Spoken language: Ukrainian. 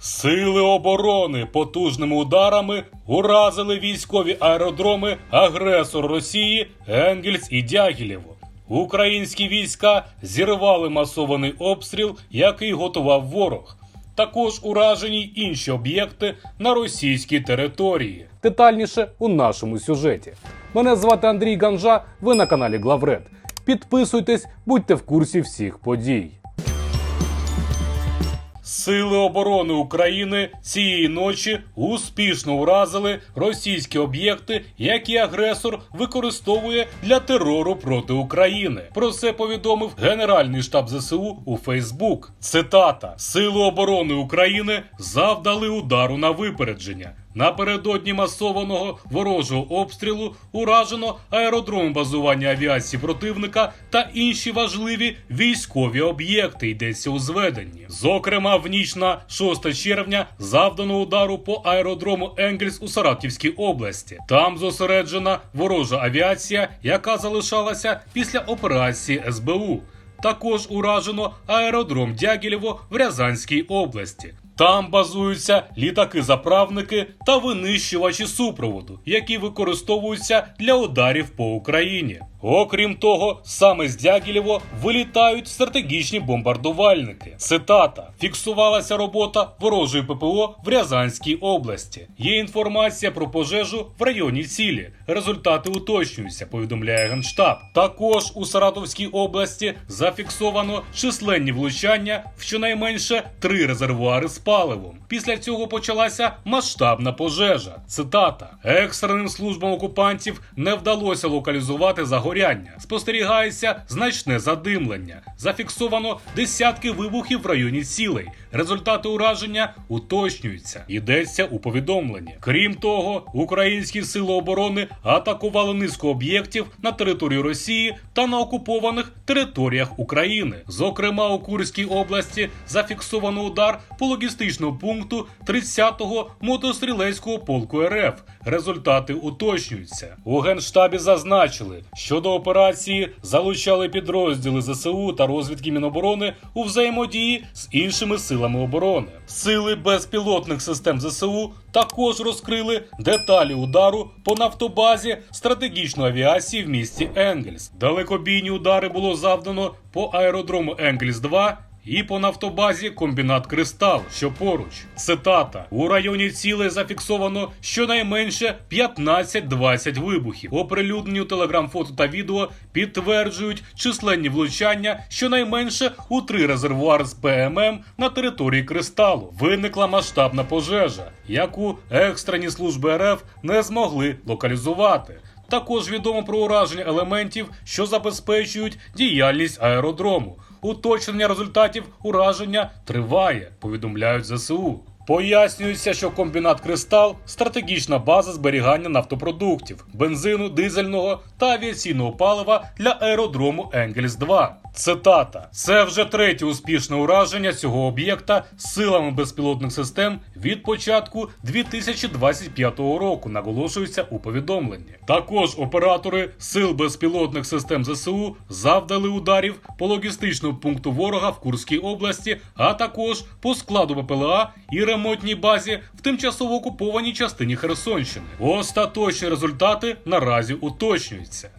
Сили оборони потужними ударами уразили військові аеродроми агресор Росії Енгельс і Дягілєво. Українські війська зірвали масований обстріл, який готував ворог. Також уражені інші об'єкти на російській території. Детальніше у нашому сюжеті. Мене звати Андрій Ганжа. Ви на каналі Главред. Підписуйтесь, будьте в курсі всіх подій. Сили оборони України цієї ночі успішно вразили російські об'єкти, які агресор використовує для терору проти України. Про це повідомив Генеральний штаб ЗСУ у Фейсбук. Цитата: Сили оборони України завдали удару на випередження. Напередодні масованого ворожого обстрілу уражено аеродром базування авіації противника та інші важливі військові об'єкти. Йдеться у зведенні. Зокрема, в ніч на 6 червня завдано удару по аеродрому Енгельс у Саратівській області. Там зосереджена ворожа авіація, яка залишалася після операції СБУ. Також уражено аеродром Дягілєво в Рязанській області. Там базуються літаки-заправники та винищувачі супроводу, які використовуються для ударів по Україні. Окрім того, саме з Дягілєво вилітають стратегічні бомбардувальники. Цитата: фіксувалася робота ворожої ППО в Рязанській області. Є інформація про пожежу в районі цілі. Результати уточнюються, повідомляє генштаб. Також у Саратовській області зафіксовано численні влучання в щонайменше три резервуари з паливом. Після цього почалася масштабна пожежа. Цитата: екстреним службам окупантів не вдалося локалізувати загоряння. Спостерігається значне задимлення. Зафіксовано десятки вибухів в районі цілей. Результати ураження уточнюються. Йдеться у повідомленні. Крім того, українські сили оборони атакували низку об'єктів на території Росії та на окупованих територіях України. Зокрема, у Курській області зафіксовано удар по логістичному пункту 30-го мотострілецького полку РФ. Результати уточнюються. У генштабі зазначили, що до операції залучали підрозділи ЗСУ та розвідки Міноборони у взаємодії з іншими силами оборони. Сили безпілотних систем ЗСУ також розкрили деталі удару по нафтобазі стратегічної авіації в місті Енгельс. Далекобійні удари було завдано по аеродрому Енгельс 2 і по нафтобазі комбінат Кристал, що поруч. Цитата: у районі цілей зафіксовано щонайменше 15-20 вибухів. Оприлюднені телеграм-фото та відео підтверджують численні влучання щонайменше у три резервуари з ПММ на території кристалу. Виникла масштабна пожежа, яку екстрені служби РФ не змогли локалізувати. Також відомо про ураження елементів, що забезпечують діяльність аеродрому. Уточнення результатів ураження триває, повідомляють ЗСУ. Пояснюється, що комбінат Кристал стратегічна база зберігання нафтопродуктів, бензину, дизельного та авіаційного палива для аеродрому Енгельс 2. Цитата: це вже третє успішне ураження цього об'єкта силами безпілотних систем від початку 2025 року. Наголошується у повідомленні. Також оператори сил безпілотних систем ЗСУ завдали ударів по логістичному пункту ворога в Курській області, а також по складу ППЛА і ремонтній базі в тимчасово окупованій частині Херсонщини. Остаточні результати наразі уточнюються.